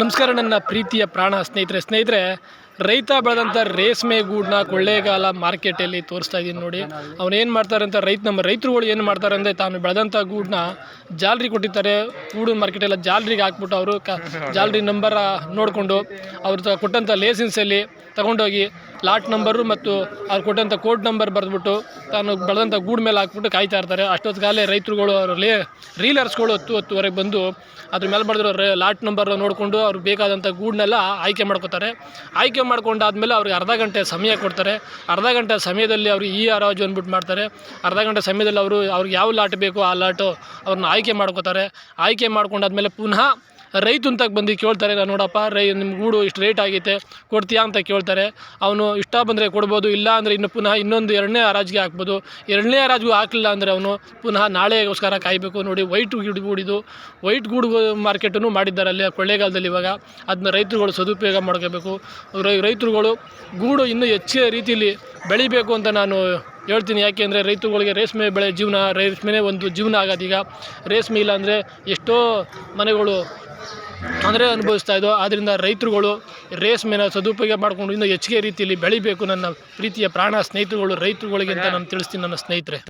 ನಮಸ್ಕಾರ ನನ್ನ ಪ್ರೀತಿಯ ಪ್ರಾಣ ಸ್ನೇಹಿತರೆ. ಸ್ನೇಹಿತರೆ, ರೈತ ಬೆಳೆದಂಥ ರೇಷ್ಮೆ ಗೂಡನ್ನ ಕೊಳ್ಳೇಗಾಲ ಮಾರ್ಕೆಟಲ್ಲಿ ತೋರಿಸ್ತಾ ಇದ್ದೀನಿ ನೋಡಿ. ಅವನೇನು ಮಾಡ್ತಾರೆ ಅಂತ ರೈತ ನಮ್ಮ ರೈತರುಗಳು ಏನು ಮಾಡ್ತಾರೆ ಅಂದರೆ ತಾನು ಬೆಳೆದಂಥ ಗೂಡನ್ನ ಜಾಲ್ರಿ ಕೊಟ್ಟಿರ್ತಾರೆ. ಗೂಡು ಮಾರ್ಕೆಟೆಲ್ಲ ಜಾಲ್ರಿಗೆ ಹಾಕ್ಬಿಟ್ಟು ಅವರು ಕ ಜಾಲ್ರಿ ನಂಬರ ನೋಡಿಕೊಂಡು ಅವ್ರು ಕೊಟ್ಟಂಥ ಲೇಸೆನ್ಸಲ್ಲಿ ತಗೊಂಡೋಗಿ ಲಾಟ್ ನಂಬರು ಮತ್ತು ಅವ್ರು ಕೊಟ್ಟಂಥ ಕೋಡ್ ನಂಬರ್ ಬರೆದ್ಬಿಟ್ಟು ತಾನು ಬೆಳೆದಂಥ ಗೂಡು ಮೇಲೆ ಹಾಕ್ಬಿಟ್ಟು ಕಾಯ್ತಾ ಇರ್ತಾರೆ. ಅಷ್ಟೊತ್ತಿಗಾಲೇ ರೈತರುಗಳು ಅವ್ರ ಲೇ ರೀಲರ್ಸ್ಗಳು ಹತ್ತು ಹತ್ತುವರೆಗೆ ಬಂದು ಅದ್ರ ಮೇಲೆ ಮಾಡಿದ್ರು ರೇ ಲಾಟ್ ನಂಬರ್ ನೋಡಿಕೊಂಡು ಅವ್ರಿಗೆ ಬೇಕಾದಂಥ ಗೂಡನ್ನೆಲ್ಲ ಆಯ್ಕೆ ಮಾಡ್ಕೋತಾರೆ. ಆಯ್ಕೆ ಮಾಡ್ಕೊಂಡಾದ್ಮೇಲೆ ಅವ್ರಿಗೆ ಅರ್ಧ ಗಂಟೆ ಸಮಯ ಕೊಡ್ತಾರೆ. ಅರ್ಧ ಗಂಟೆ ಸಮಯದಲ್ಲಿ ಅವ್ರು ಈ ಹರಾಜು ಅಂದ್ಬಿಟ್ಟು ಮಾಡ್ತಾರೆ. ಅರ್ಧ ಗಂಟೆ ಸಮಯದಲ್ಲಿ ಅವರು ಅವ್ರಿಗೆ ಯಾವ ಲಾಟ್ ಬೇಕೋ ಆ ಲಾಟು ಅವ್ರನ್ನ ಆಯ್ಕೆ ಮಾಡ್ಕೋತಾರೆ. ಆಯ್ಕೆ ಮಾಡ್ಕೊಂಡಾದ್ಮೇಲೆ ಪುನಃ ರೈತ ಅಂತ ಬಂದು ಕೇಳ್ತಾರೆ ನಾನು ನೋಡಪ್ಪ, ರೈ ನಿಮ್ಮ ಗೂಡು ಇಷ್ಟು ರೇಟ್ ಆಗೈತೆ, ಕೊಡ್ತೀಯಾ ಅಂತ ಕೇಳ್ತಾರೆ. ಅವನು ಇಷ್ಟ ಬಂದರೆ ಕೊಡ್ಬೋದು, ಇಲ್ಲ ಅಂದರೆ ಇನ್ನು ಪುನಃ ಇನ್ನೊಂದು ಎರಡನೇ ಹರಾಜಿಗೆ ಹಾಕ್ಬೋದು. ಎರಡನೇ ಹರಾಜಿಗೂ ಹಾಕಲಿಲ್ಲ ಅಂದರೆ ಅವನು ಪುನಃ ನಾಳೆಗೋಸ್ಕರ ಕಾಯಬೇಕು ನೋಡಿ, ವೈಟ್ ಗಿಡ ಗೂಡಿದು ವೈಟ್ ಗೂಡು ಮಾರ್ಕೆಟನ್ನು ಮಾಡಿದ್ದಾರೆ ಅಲ್ಲಿ ಕೊಳ್ಳೇಗಾಲದಲ್ಲಿ ಇವಾಗ. ಅದನ್ನ ರೈತರುಗಳು ಸದುಪಯೋಗ ಮಾಡ್ಕೋಬೇಕು ರೈತರುಗಳು ಗೂಡು ಇನ್ನೂ ಹೆಚ್ಚಿನ ರೀತಿಯಲ್ಲಿ ಬೆಳಿಬೇಕು ಅಂತ ನಾನು ಹೇಳ್ತೀನಿ ಯಾಕೆಂದರೆ ರೈತರುಗಳಿಗೆ ರೇಷ್ಮೆ ಬೆಳೆ ಜೀವನ, ರೇಷ್ಮೆನೇ ಒಂದು ಜೀವನ ಆಗೋದೀಗ ರೇಷ್ಮೆ ಇಲ್ಲ ಅಂದರೆ ಎಷ್ಟೋ ಮನೆಗಳು ತೊಂದರೆ ಅನುಭವಿಸ್ತಾ ಇದ್ದೋ ಆದ್ದರಿಂದ ರೈತರುಗಳು ರೇಷ್ಮೆನ ಸದುಪಯೋಗ ಮಾಡಿಕೊಂಡು ಇನ್ನೂ ಹೆಚ್ಚಿಗೆ ರೀತಿಯಲ್ಲಿ ಬೆಳಿಬೇಕು ನನ್ನ ಪ್ರೀತಿಯ ಪ್ರಾಣ ಸ್ನೇಹಿತರುಗಳು, ರೈತರುಗಳಿಗೆ ಅಂತ ನಾನು ತಿಳಿಸ್ತೀನಿ ನನ್ನ ಸ್ನೇಹಿತರೆ.